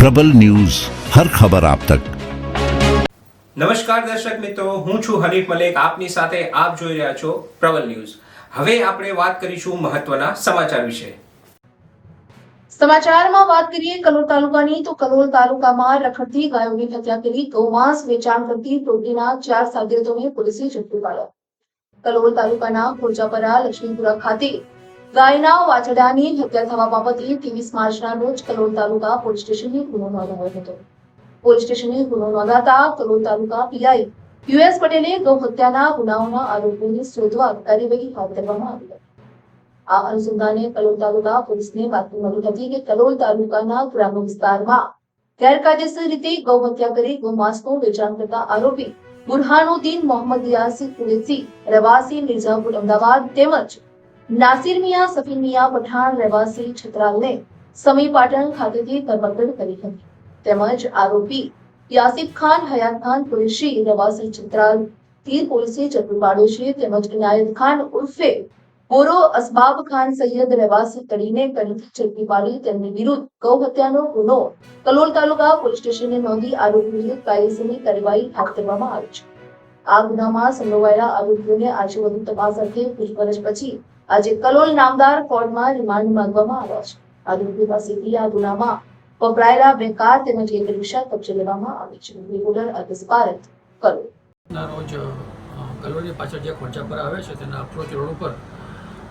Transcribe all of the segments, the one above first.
પ્રબલ news હર ખબર આપ તક. નમસ્કાર દર્શક મિત્રો હું છું હરીફ મલેક આપની સાથે આપ જોઈ રહ્યા છો પ્રબલ ન્યૂઝ. હવે આપણે વાત કરીશું મહત્વના સમાચાર વિશે. સમાચારમાં વાત કરીએ કલોલ તાલુકાની તો કલોલ તાલુકામાં રખડતી ગાયોની હત્યા કરી ગૌમાંસ વેચાણ કરતી ટોળકીના ચાર સાગરીતોને પોલીસે ઝડપી પાડ્યા. કલોલ તાલુકાના ખોરજાપરા લક્ષ્મીપુરા ખાતે ગાયના વાછડાની હત્યા થવા બાબતે ત્રેવીસ માર્ચના રોજ કલોલ તાલુકા પોલીસ સ્ટેશને ગુનો નોંધાયો હતો. પોલીસ સ્ટેશને ગુનો નોંધાતા કલોલ તાલુકા પીઆઈ યુએસ પટેલે ગૌ હત્યાના ગુનાઓના આરોપીને શોધવા કાર્યવાહી હાથ ધરવામાં આવી આ અનુસંધાને કલોલ તાલુકા પોલીસને બાતમી મળી હતી કે કલોલ તાલુકાના ગ્રામ્ય વિસ્તારમાં ગેરકાયદેસર રીતે ગૌ હત્યા કરી ગૌમાંસનું વેચાણ કરતા આરોપી બુરહાનુદ્દીન મોહમ્મદ યાસી કુરેશી, રહેવાસી મિર્ઝાપુર અમદાવાદ તેમજ નાસિર મિયા સફીન મિયા, પઠાણ, રહેવાસી છત્રાલને સમી પાટણ ખાતેથી ધરપકડ કરી હતી. તેમજ આરોપી યાસિફ ખાન, હયાત ખાન કુરેશી રહેવાસી છત્રાલ તીર પોલીસે ઝડપી પાડ્યો છે તેમજ ઇનાયત ખાન ઉર્ફે બોરો અસબાબ ખાન સૈયદ રહેવાસી કડીને કડીથી ઝડપી પાડી તેમની વિરુદ્ધ ગૌ હત્યાનો ગુનો કલોલ તાલુકા પોલીસ સ્ટેશને નોંધી આરોપી વિરુદ્ધ કાયદેસરની કાર્યવાહી હાથ ધરવામાં આવી છે. આ ગુનામાં સંડોવાયેલા આરોપીઓને આજે વધુ તપાસ અર્થે પૂછપરછ પછી આજે કલોલ નામદાર કોર્ટમાં રિમાન્ડ માંગવામાં આવ્યા છે. આરોપી પાસેથી આ ગુનામાં વપરાયેલા બે કાર તેમજ એક રિક્ષા કબજે લેવામાં આવી છે. રિપોર્ટર અલ્પેશ ભારત કલોલ. રોજ કલોલની પાછળ જે ખોંચા પર આવે છે, તેના અપ્રોચ રોડ ઉપર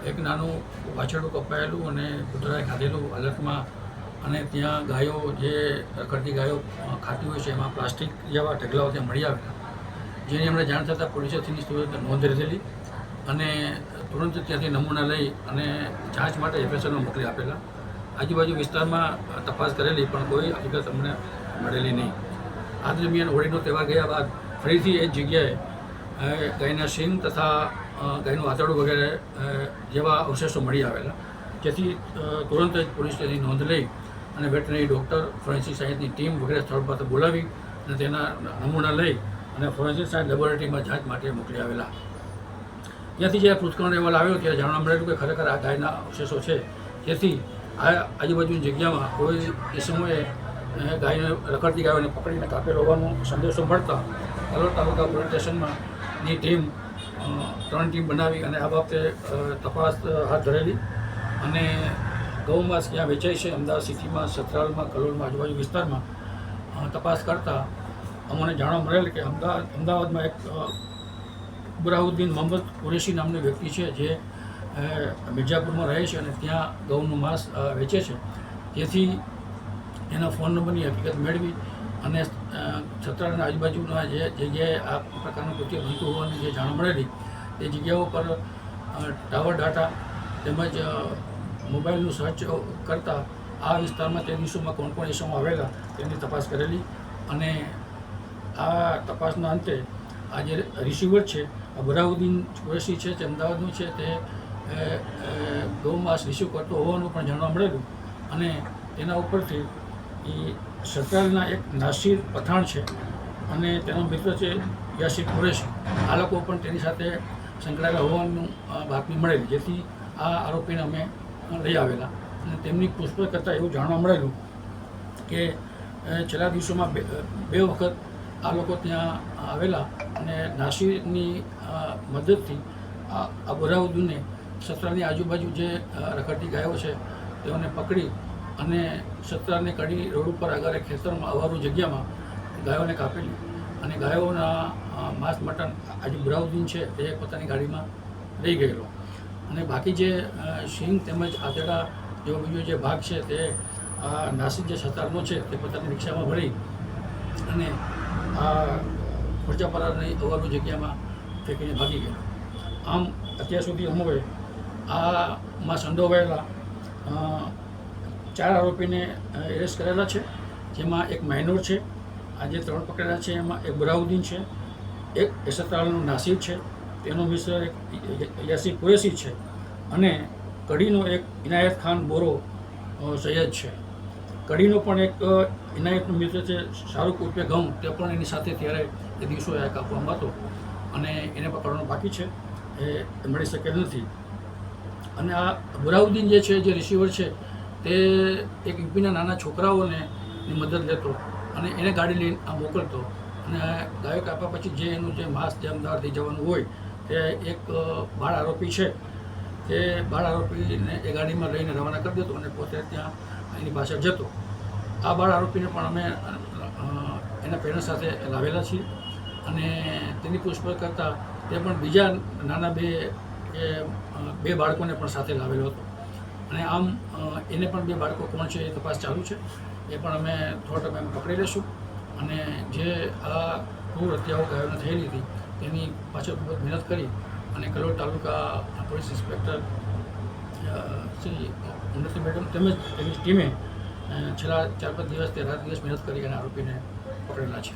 એક નાનું વાછરડું કપાયેલું અને કૂતરાએ ખાધેલું હાલતમાં અને ત્યાં ગાયો જે કરતી ગાયો ખાતી હોય છે, એમાં પ્લાસ્ટિક જેવા ઢગલાઓ ત્યાં મળી આવેલા. જેની અમને જાણ થતાં પોલીસે તેની નોંધ લીધેલી અને તુરંત ત્યાંથી નમૂના લઈ અને જાંચ માટે એફએસએલમાં મોકલી આપેલા. આજુબાજુ વિસ્તારમાં તપાસ કરેલી, પણ કોઈ હકીકત અમને મળેલી નહીં. આ દરમિયાન હોળીનો તહેવાર ગયા બાદ ફરીથી એ જગ્યાએ ગાયના સિંગ તથા ગાયનું આંતરડું વગેરે જેવા અવશેષો મળી આવેલા. જેથી તુરંત જ પોલીસ તેની નોંધ લઈ અને વેટરનરી ડૉક્ટર ફોરેન્સિક સાયન્સની ટીમ વગેરે સ્થળ પર બોલાવી અને તેના નમૂના લઈ અને ફોરેન્સિક સાયન્સ લેબોરેટરીમાં જાંચ માટે મોકલી આવેલા. ત્યાંથી જ્યારે પૃથ્કરણ અહેવાલ આવ્યો ત્યારે જાણવા મળેલું કે ખરેખર આ ગાયના અવશેષો છે, જેથી આ આજુબાજુની જગ્યામાં કોઈ એ સમયે ગાયને રખડતી ગાયોને પકડીને કાપેલ હોવાનો સંદેશો મળતા કલોલ તાલુકા પોલીસ સ્ટેશનમાં ની ટીમ ત્રણ ટીમ બનાવી અને આ બાબતે તપાસ હાથ ધરેલી અને ગૌમાંસ ક્યાં વેચાય છે, અમદાવાદ સિટીમાં, સતરાલમાં, કલોલમાં, આજુબાજુ વિસ્તારમાં તપાસ કરતાં અમને જાણવા મળેલ કે અમદાવાદ, અમદાવાદમાં એક બુરાઉદ્દીન મોહમ્મદ કુરેશી નામની વ્યક્તિ છે જે મિર્જાપુરમાં રહે છે અને ત્યાં ગૌનું માંસ વેચે છે. તેથી એના ફોન નંબરની હકીકત મેળવી અને છત્રાના આજુબાજુના જે જગ્યાએ આ પ્રકારનું કૃત્ય બનતું હોવાની જે જાણ મળેલી, તે જગ્યાઓ પર ટાવર ડાટા તેમજ મોબાઈલનું સર્ચ કરતાં આ વિસ્તારમાં તે દિવસોમાં કોણ કોણ ઇસમો આવેલા તેની તપાસ કરેલી અને આ તપાસના અંતે આ જે રિસીવર છે બરાઉદ્દીન કુરેશી છે, તે અમદાવાદનું છે, તે ગૌમાંસ રિસીવ કરતો હોવાનું પણ જાણવા મળેલું. અને તેના ઉપરથી એ સરકારના એક નાસિર પઠાણ છે અને તેનો મિત્ર છે યાસિર કુરેશી. આ લોકો પણ તેની સાથે સંકળાયેલા હોવાનું બાતમી મળેલી. જેથી આ આરોપીને અમે લઈ આવેલા. અને તેમની પૂછપરછ કરતાં એવું જાણવા મળેલું કે છેલ્લા દિવસોમાં બે વખત આ લોકો ત્યાં આવેલા અને નાસિરની મદદથી આ અબરાઉદ્દીને બરાઉદ્દીને સત્રાની આજુબાજુ જે રખડતી ગાયો છે, તેઓને પકડી અને સત્રાને કડી રોડ ઉપર આગળ ખેતરમાં અવારું જગ્યામાં ગાયોને કાપેલી. અને ગાયોના માંસ મટન આજે બુરાઉદ્દીન છે તે પોતાની ગાડીમાં લઈ ગયેલો. અને બાકી જે સિંહ તેમજ આતેડા જેવો બીજો જે ભાગ છે તે નાસિક જે સતારનો છે તે પોતાની રિક્ષામાં ભરી અને આ ખોરચાપરાની અવારું જગ્યામાં ફેંકીને ભાગી ગયેલો આમ અત્યાર સુધી અમોએ આમાં સંડોવાયેલા ચાર આરોપીને એરેસ્ટ કરેલા છે. જેમાં એક માઇનોર છે આ જે ત્રણ પકડેલા છે. એમાં એક બરાઉદ્દીન છે, એક એસતાલનો નાસિર છે, તેનો મિશ્ર એક યાસી કુરેશી છે અને કડીનો એક ઇનાયત ખાન બોરો સૈયદ છે. કડીનો પણ એક ઇનાયતનો મિત્ર છે શાહરૂખ ઉર્ફે ઘઉં તે પણ એની સાથે ત્યારે એ દિવસો એક આપવામાં હતો. અને એને પકડવાનો બાકી છે. એ મળી શકેલ નથી. અને આ બુરાઉદ્દીન જે છે, જે રિસીવર છે, તે એક યુપીના નાના છોકરાઓને મદદ લેતો અને એને ગાડી લઈને આ મોકલતો. અને ગાયક કાપ્યા પછી જે એનું જે માસ જે અમદાવાદથી જવાનું હોય, તે એક બાળ આરોપી છે. તે બાળ આરોપીને એ ગાડીમાં લઈને રવાના કરી દેતો અને પોતે ત્યાં એની પાછળ જતો. આ બાળ આરોપીને પણ અમે એના પેરેન્ટ સાથે લાવેલા છીએ અને તેની પૂછપરછ કરતાં તે પણ બીજા નાના બે બે બાળકોને પણ સાથે લાવેલો હતો. અને આમ એને પણ બે બાળકો કોણ છે એ તપાસ ચાલુ છે. એ પણ અમે થોડા ટાઈમ પકડી લઈશું. અને જે આ ક્રૂર હત્યાઓ ગાયોને થયેલી હતી તેની પાછળ ખૂબ જ મહેનત કરી અને Kalol taluka police inspector Unnati madam તેમજ તેમની ટીમે છેલ્લા ચાર પાંચ દિવસથી રાત દિવસ મહેનત કરી અને આરોપીને પકડેલા છે.